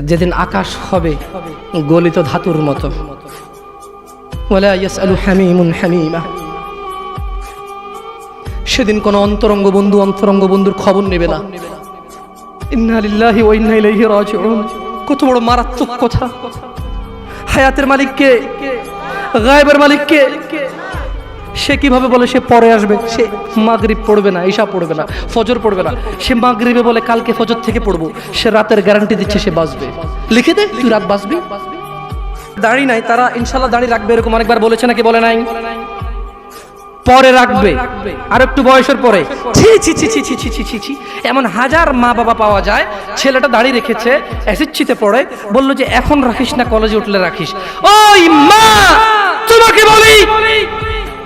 যেদিন আকাশ হবে, গলিত ধাতুর মতো। সেদিন কোন অন্তরঙ্গ বন্ধু অন্তরঙ্গ বন্ধুর খবর নেবে না। কত বড় মারাত্মক কথা। হায়াতের মালিক কে গায়েবের মালিক কে সে কীভাবে বলে সে পরে আসবে? সে মাগরিব পড়বে না, ঈশা পড়বে না, ফজর পড়বে না। সে মাগরিবে বলে কালকে ফজর থেকে পড়ব। সে রাতের গ্যারান্টি দিচ্ছে সে বাঁচবে। লিখে দে, তুই রাত বাঁচবি। দাড়ি নাই, তারা ইনশাল্লাহ দাড়ি রাখবে, এরকম অনেকবার বলেছে নাকি বলে নাই? পরে রাখবে, আর একটু বয়সের পরে। ছি ছি ছি ছি ছি ছি ছি ছি ছি। এমন হাজার মা বাবা পাওয়া যায়, ছেলেটা দাঁড়িয়ে রেখেছে এসএসসিতে পড়ে, বলল যে, এখন রাখিস না, কলেজে উঠলে রাখিস। ওই মা, তোমাকে বলি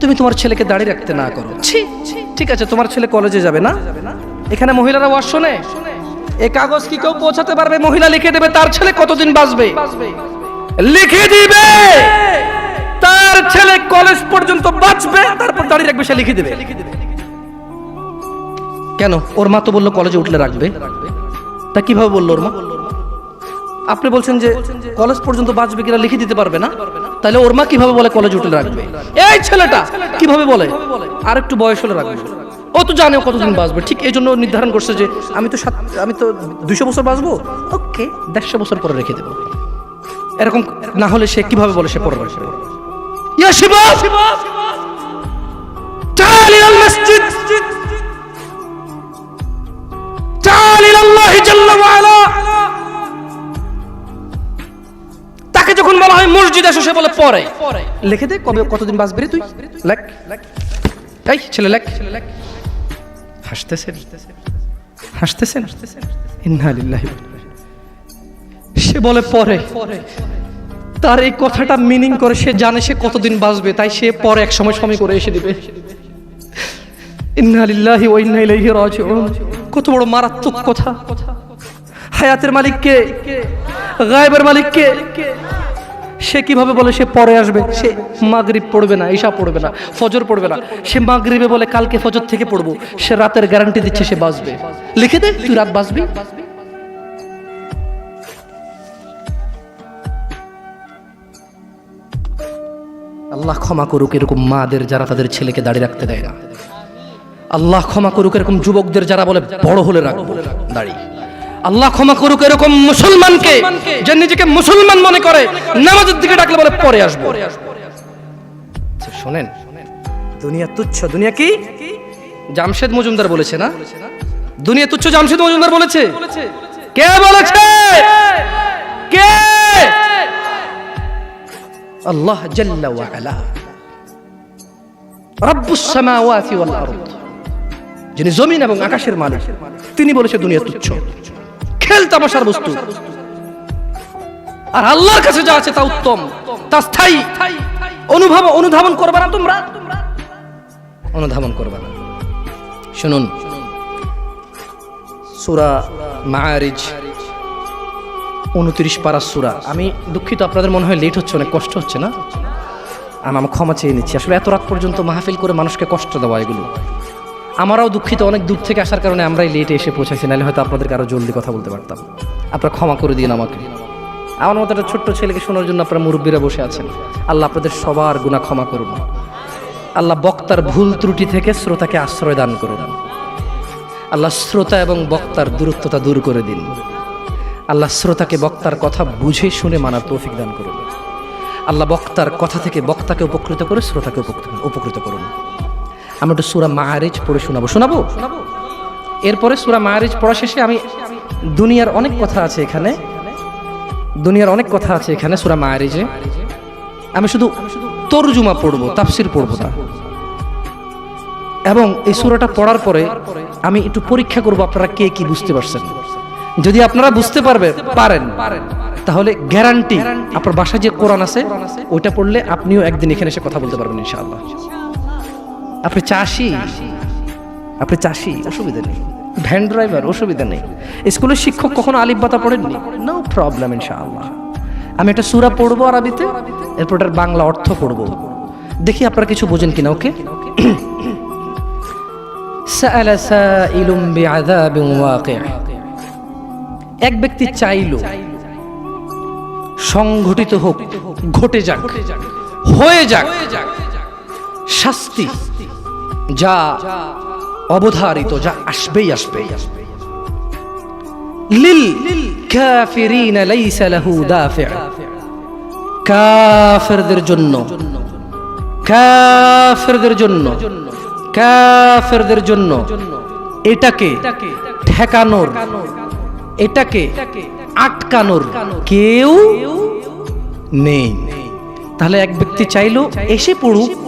তুমি তোমার ছেলেকে দাঁড়িয়ে রাখতে না করো। ঠিক আছে, তোমার ছেলে কলেজে যাবে না? এখানে মহিলারা ওয়াশ শোনে? এই কাগজ কি কেউ পৌঁছাতে পারবে? মহিলা লিখে দেবে, তার ছেলে কতদিন বাঁচবে? লিখে দিবে! তার ছেলে কলেজ পর্যন্ত বাঁচবে, তারপর দাঁড়িয়ে রাখবে, সে লিখে দেবে। কেন? ওর মা তো বলল কলেজে উঠলে রাখবে। তা কীভাবে বলল ওর মা? আপনি বলছেন যে কলেজ পর্যন্ত বাঁচবে কিনা লিখে দিতে পারবে না? তাহলে ওর মা কীভাবে বলে কলেজ উঠলে রাখবে? এই ছেলেটা কীভাবে বলে? আর একটু বয়স হলে রাখবে। ও তো জানে কতদিন বাঁচবে। ঠিক এই জন্য নির্ধারণ করছে যে আমি তো সাত, আমি তো দুশো বছর বাঁচবো। ওকে, দেড়শো বছর পরে রেখে দেবো। এরকম না হলে সে কীভাবে বলে সে পরে রাখবে ইয়া শিবাব যখন বলা হয় মসজিদ এসে সে বলে পরে। লিখে দে, কবে, কতদিন বাঁচবি তুই? লেখ। এই, ছেলে, লেখ। হাসতেছেন? হাসতেছেন? সে বলে পরে। তার এই কথাটা মিনিং করে, সে জানে সে কতদিন বাঁচবে, তাই সে পরে এক সময় সময় করে এসে দিবে। ইন্না লিল্লাহি ওয়া ইন্না রাজিউন। কত বড় মারাত্মক কথা। হায়াতের মালিক কে গায়েবের মালিক কে সে কীভাবে বলে সে পরে আসবে? সে মাগরিব পড়বে না, ঈশা পড়বে না, ফজর পড়বে না। সে মাগরিবে বলে কালকে ফজর থেকে পড়ব, সে রাতের গ্যারান্টি দিচ্ছে সে বাঁচবে। লিখে দে, তুই রাত বাঁচবি? আল্লাহ ক্ষমা করুক, এরকম মাদের যারা তাদের ছেলেকে দাঁড়িয়ে রাখতে দেয় না। আল্লাহ ক্ষমা করুক, এরকম যুবকদের যারা বলে বড় হলে রাখব। দাঁড়িয়ে আল্লাহ ক্ষমা করুক এরকম মুসলমানকে যে নিজেকে মুসলমান মনে করে নামাজের দিকে ডাকলে বলে পরে আসব। আচ্ছা, শোনেন। দুনিয়া তুচ্ছ দুনিয়া কি? জামশেদ মজুমদার বলেছে না? দুনিয়া তুচ্ছ জামশেদ মজুমদার বলেছে। কে বলেছে? কে? আল্লাহ জাল্লা ওয়া আলা। রব্বুস সামাওয়াতি ওয়াল আরদ। যিনি জমিন এবং আকাশের মালিক তিনি বলেছে দুনিয়া তুচ্ছ। খেল তামাশার বস্তু। আর আল্লাহর কাছে যা আছে তা উত্তম, তা স্থায়ী। অনুভব অনুধাবন করবে না তোমরা। অনুধাবন করবে না। শুনুন, সুরা মাআরিজ, উনত্রিশ পারা সুরা। আমি দুঃখিত, আপনাদের মনে হয় লেট হচ্ছে, অনেক কষ্ট হচ্ছে না? আমি আমার ক্ষমা চেয়ে নিচ্ছি। আসলে এত রাত পর্যন্ত মাহফিল করে মানুষকে কষ্ট দেওয়া এগুলো। আমারও দুঃখিত, অনেক দূর থেকে আসার কারণে আমরাই লেটে এসে পৌঁছাইছি, নাহলে হয়তো আপনাদেরকে আরও জলদি কথা বলতে পারতাম। আপনারা ক্ষমা করে দিন আমাকে। আমার মতো একটা ছোট্ট ছেলেকে শোনার জন্য আপনারা মুরব্বীরা বসে আছেন। আল্লাহ আপনাদের সবার গুণা ক্ষমা করুন। আল্লাহ বক্তার ভুল ত্রুটি থেকে শ্রোতাকে আশ্রয় দান করুন। আল্লাহ শ্রোতা এবং বক্তার দূরত্বতা দূর করে দিন। আল্লাহ শ্রোতাকে বক্তার কথা বুঝে শুনে মানার তৌফিক দান করুন। আল্লাহ বক্তার কথা থেকে বক্তাকে উপকৃত করে শ্রোতাকে উপকৃত- করুন। আমরা একটু সুরা মাহারিজ পড়ে শোনাবো। শোনাবো? এরপরে সুরা মাহারিজ পড়া শেষে আমি দুনিয়ার অনেক কথা আছে এখানে। দুনিয়ার অনেক কথা আছে এখানে সুরা মাহারিজে আমি শুধু তরজুমা পড়ব, তাফসির পড়ব না এবং এই সুরাটা পড়ার পরে আমি একটু পরীক্ষা করব আপনারা কে কি বুঝতে পারছেন। যদি আপনারা বুঝতে পারবেন পারেন। তাহলে গ্যারান্টি আপনার বাসায় যে কোরআন আছে, ওইটা পড়লে আপনিও একদিন এখানে এসে কথা বলতে পারবেন ইনশাআল্লাহ। আপনি চাষি? আপনি চাষি? অসুবিধা নেই। Van driver? অসুবিধা নেই। স্কুলের শিক্ষক কখনো আলিব্বাতা পড়েননি? নো প্রবলেম ইনশাআল্লাহ। আমি একটা সুরা পড়ব আরবিতে, এরপর এটার বাংলা অর্থ পড়ব। দেখি আপনারা কিছু বোঝেন কিনা, ওকে? এক ব্যক্তি চাইল, সংঘটিত হোক, ঘটে যাক, হয়ে যাক। শাস্তি যা অবধারিত, যা আসবেই আসবে লিল কাফিরিন লাইসা লাহু দাফি কাফিরদের জন্য। কাফিরদের জন্য। কাফিরদের জন্য। এটাকে ঠেকানোর, এটাকে আটকানোর কেউ নেই। তাহলে এক ব্যক্তি চাইলো, এসে পড়ুক।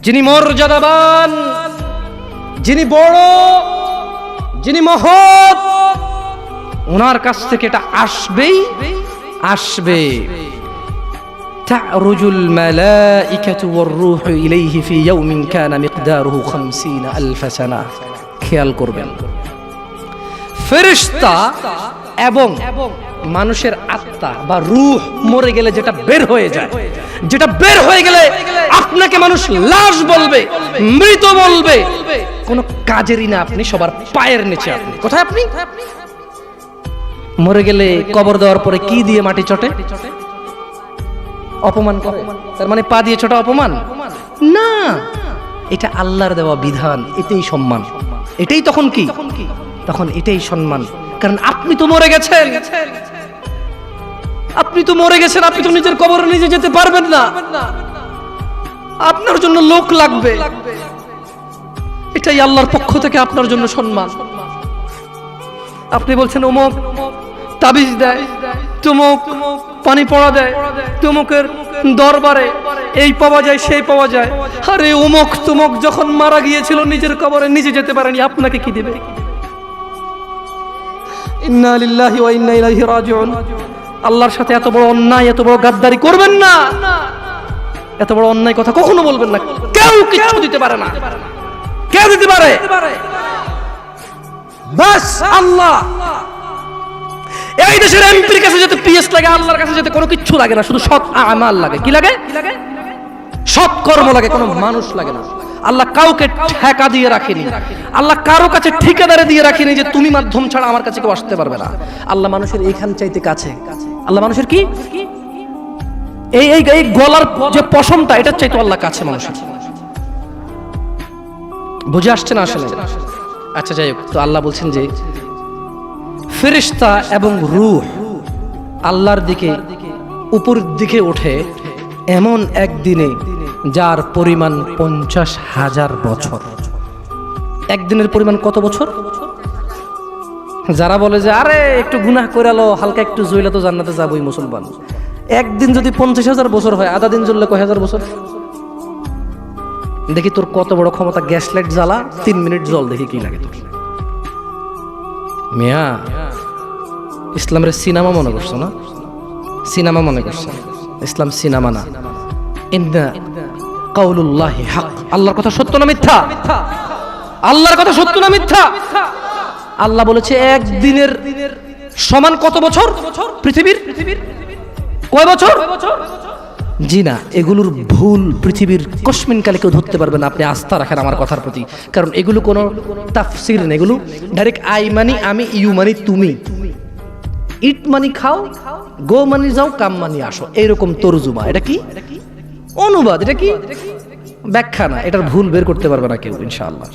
যিনি মর্যাদাবান যিনি বড় যিনি মহৎ ওনার কাছ থেকে এটা আসবেই আসবে تعرج الملائكة والروح إليه في يوم كان مقداره خمسين ألف سنة খেয়াল করবেন ফেরিস্তা এবং মানুষের আত্মা বা রুহ মরে গেলে যেটা বের হয়ে যায়, যেটা বের হয়ে গেলে আপনাকে মানুষ লাশ বলবে, মৃত বলবে। কোনো কাজেরই না আপনি, সবার পায়ের নিচে আপনি। কোথায় আপনি? মরে গেলে কবর দেওয়ার পরে কি দিয়ে মাটি চটে? অপমান করে। তার মানে পা দিয়ে ছোটা অপমান? না। এটা আল্লাহর দেওয়া বিধান এটাই সম্মান। এটাই তখন কি? তখন এটাই সম্মান। কারণ আপনি তো মরে গেছেন। আপনি তো মরে গেছেন, আপনি তো নিজের কবরে নিজে যেতে পারবেন না। আপনার জন্য লোক লাগবে। এটাই আল্লাহর পক্ষ থেকে আপনার জন্য সম্মান। আপনি বলছেন অমুক তাবিজ দেয়, তুমুক পানি পড়া দেয়, তুমুকের দরবারে এই পাওয়া যায়, সেই পাওয়া যায়। আরে, উমুক, তুমুক যখন মারা গিয়েছিল, নিজের কবরে নিজে যেতে পারেনি, আপনাকে কি দেবে? ইন্না ওয়া ইন্না ইলাইহি রাজিউন। আল্লাহর সাথে এত বড় অন্যায়, এত বড় গাদ্দারি করবেন না। এত বড় অন্যায় কথা কখনো বলবেন না। কেউ কিচ্ছু দিতে পারে না। কে দিতে পারে। বাস আল্লাহ। এই দেশের এমপির কাছে যেতে পিএস লাগে, আল্লাহর কাছে যেতে কোনো কিছু লাগে না, শুধু সৎ আমাল লাগে। কি লাগে? সৎ কর্ম লাগে, কোনো মানুষ লাগে না। আল্লাহ কাউকে ঠেকা দিয়ে রাখেনি। আল্লাহ কারও কাছে ঠিকাদারে দিয়ে রাখেনি যে তুমি মাধ্যম ছাড়া আমার কাছে কেউ আসতে পারবে না। আল্লাহ মানুষের এইখান চাইতে কাছে। আল্লাহ মানুষের কি? এই এই গলার যে পশমটা এটা চাইতো আল্লাহ কাছে মানুষের। বুঝে আসছে না আসলে? আচ্ছা যাই হোক, তো আল্লাহ বলছেন যে ফেরিস্তা এবং রূহ আল্লাহর দিকে উপর দিকে ওঠে এমন একদিনে যার পরিমাণ পঞ্চাশ হাজার বছর। একদিনের পরিমাণ কত বছর? যারা বলে যে, আরে, একটু গুনাহ করে লো হালকা একটু জইলে তো জান্নাতে যাবই মুসলমান। একদিন যদি পঞ্চাশ হাজার বছর হয়, আধা দিন জ্বললে কয় হাজার বছর? দেখি তোর কত বড় ক্ষমতা গ্যাস লাইট জ্বালা, তিন মিনিট জল, দেখি কি লাগে তোর। মিয়া, ইসলামের সিনেমা মনে করছ না? সিনেমা মনে করছ? ইসলাম সিনেমা না। কাউলুল্লাহি হক। আল্লাহর কথা সত্য না মিথ্যা? আল্লাহর কথা সত্য না মিথ্যা? আল্লাহ বলেছে, একদিনের সমান কত বছর? পৃথিবীর? কয় বছর? জি না, এগুলোর ভুল পৃথিবীর কসমিন কালে কেউ ধরতে পারবে না। আপনি আস্থা রাখেন আমার কথার প্রতি। কারণ এগুলো কোনো তাফসির নেই। এগুলো ডাইরেক্ট আই মানি, আমি ইউ মানি, তুমি। ইট মানি খাও, গো মানি যাও, কাম মানি আসো। এইরকম তরজুমা। এটা কি? অনুবাদ এটা কি? ব্যাখ্যা না এটার ভুল বের করতে পারবে না কেউ ইনশাআল্লাহ।